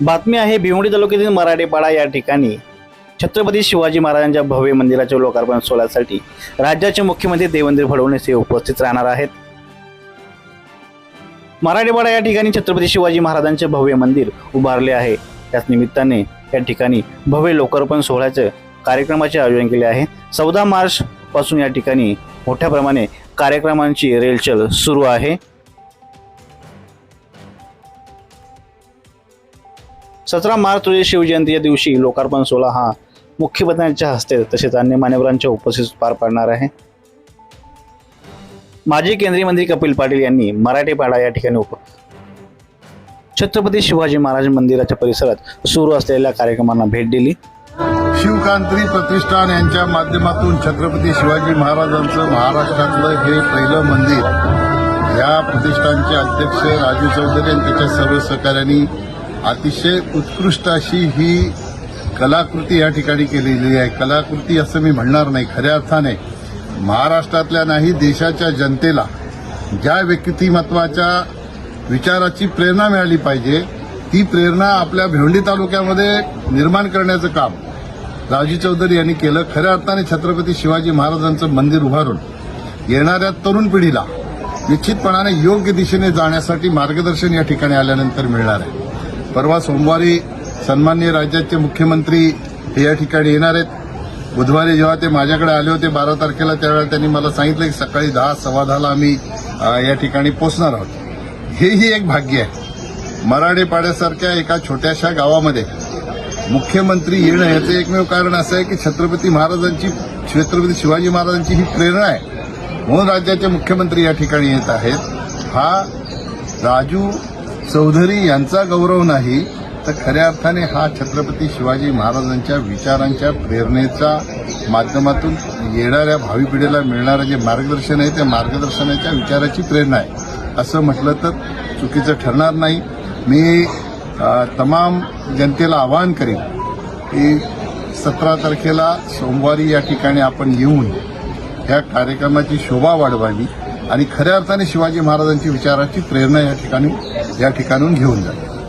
बातमी आहे भिवंडी तालुक्यातील मराठेपाडा या ठिकाणी छत्रपती शिवाजी महाराजांच्या भव्य मंदिराच्या लोकार्पण सोहळ्यासाठी राज्याचे मुख्यमंत्री देवेंद्र फडणवीस हे उपस्थित राहणार आहेत. मराठेपाडा या ठिकाणी छत्रपती शिवाजी महाराजांचे भव्य मंदिर उभारले आहे. त्याच निमित्ताने या ठिकाणी भव्य लोकार्पण सोहळ्याचे कार्यक्रमाचे आयोजन केले आहे. चौदा मार्च पासून या ठिकाणी मोठ्या प्रमाणे कार्यक्रमांची रेलचल सुरू आहे. सतरा मार्च रोजी शिवजयंतीच्या दिवशी लोकार्पण सोहळा हा मुख्यमंत्र्यांच्या हस्ते तसेच अन्य मान्यवरांच्या उपस्थितीत पार पाडणार आहे. माजी केंद्रीय मंत्री कपिल पाटील यांनी मराठीपाडा या ठिकाणी उप छत्रपती शिवाजी महाराज मंदिराच्या परिसरात सुरू असलेल्या कार्यक्रमांना भेट दिली. शिवकांत्री प्रतिष्ठान यांच्या माध्यमातून छत्रपती शिवाजी महाराजांचं महाराष्ट्रातलं हे पहिलं मंदिर. या प्रतिष्ठानचे अध्यक्ष राजू चौधरी आणि त्याच्या सर्व सहकाऱ्यांनी अतिशय उत्कृष्ट अशी ही कलाकृती या ठिकाणी केलेली आहे. कलाकृती असं मी म्हणणार नाही खऱ्या अर्थाने. महाराष्ट्रातल्या नाही देशाच्या जनतेला ज्या व्यक्तिमत्वाच्या विचाराची प्रेरणा मिळाली पाहिजे ती प्रेरणा आपल्या भिवंडी तालुक्यामध्ये निर्माण करण्याचं काम राजू चौधरी यांनी केलं. खऱ्या अर्थाने छत्रपती शिवाजी महाराजांचं मंदिर उभारून येणाऱ्या तरुण पिढीला निश्चितपणाने योग्य दिशेने जाण्यासाठी मार्गदर्शन या ठिकाणी आल्यानंतर मिळणार आहे. परवा सोमवारी सन्मान्य राज्याचे मुख्यमंत्री हे या ठिकाणी येणार आहेत. बुधवारी जेव्हा ते माझ्याकडे आले होते बारा तारखेला त्यावेळेला त्यांनी मला सांगितलं की सकाळी दहा सव्वा दहाला आम्ही या ठिकाणी पोचणार आहोत. हेही एक भाग्य आहे. मराठेपाड्यासारख्या एका छोट्याशा गावामध्ये मुख्यमंत्री येणं याचं एकमेव कारण असं आहे की छत्रपती महाराजांची छत्रपती शिवाजी महाराजांची ही प्रेरणा आहे. म्हणून राज्याचे मुख्यमंत्री या ठिकाणी येत आहेत. हा राजू चौधरी यांचा गौरव नाही तर खऱ्या अर्थाने हा छत्रपती शिवाजी महाराजांच्या विचारांच्या प्रेरणेच्या माध्यमातून येणाऱ्या भावी पिढीला मिळणारं जे मार्गदर्शन आहे त्या मार्गदर्शनाच्या विचाराची प्रेरणा आहे. असं म्हटलं तर चुकीचं ठरणार नाही. मी तमाम जनतेला आवाहन करेन की सतरा तारखेला सोमवारी या ठिकाणी आपण येऊन या कार्यक्रमाची शोभा वाढवावी. आणि खऱ्या अर्थाने शिवाजी महाराजांची विचाराची प्रेरणा या ठिकाणी या ठिकाणून घेऊन जाते.